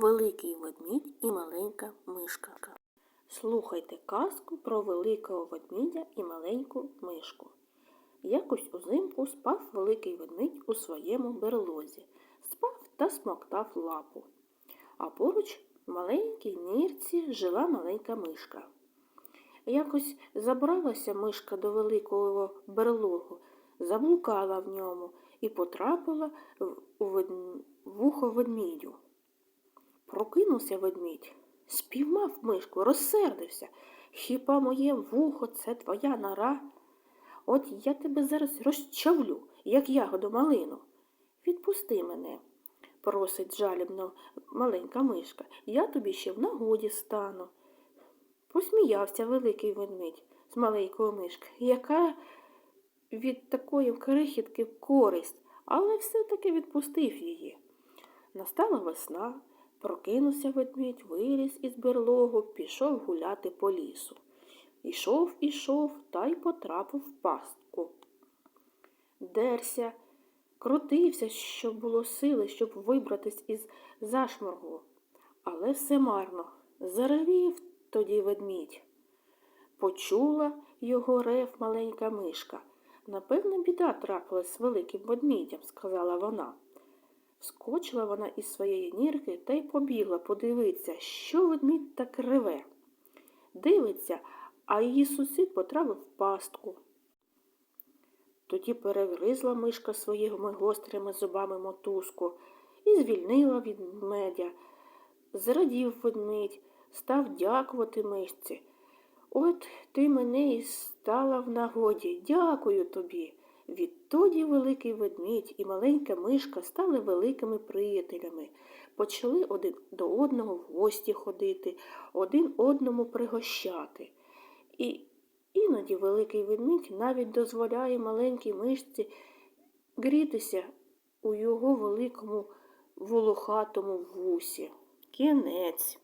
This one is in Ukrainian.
Великий ведмідь і маленька мишка. Слухайте казку про великого ведмідя і маленьку мишку. Якось узимку спав великий ведмідь у своєму берлозі, спав та смоктав лапу. А поруч в маленькій нірці жила маленька мишка. Якось забралася мишка до великого берлогу, заблукала в ньому і потрапила в- вухо ведмідю. Прокинувся ведмідь, спіймав мишку, розсердився. Хіба моє вухо це твоя нора? От я тебе зараз розчавлю, як ягоду малину. Відпусти мене, просить жалібно маленька мишка. Я тобі ще в нагоді стану. Посміявся великий ведмідь з маленької мишки, яка від такої крихітки користь, але все-таки відпустив її. Настала весна, прокинувся ведмідь, виліз із берлогу, пішов гуляти по лісу. Ішов, ішов та й потрапив в пастку. Дерся, крутився, щоб було сили, щоб вибратись із зашморгу. Але все марно. Заревів тоді ведмідь. Почула його рев маленька мишка. Напевно, біда трапилась з великим ведмідям, сказала вона. Вскочила вона із своєї нірки та й побігла подивитися, що ведмідь так реве. Дивиться, а її сусід потрапив в пастку. Тоді перегризла мишка своїми гострими зубами мотузку і звільнила від медя. Зрадів ведмідь, став дякувати мишці. От ти мене і стала в нагоді. Дякую тобі. Відтоді великий ведмідь і маленька мишка стали великими приятелями, почали один до одного в гості ходити, один одному пригощати. І іноді великий ведмідь навіть дозволяє маленькій мишці грітися у його великому волохатому вусі. Кінець.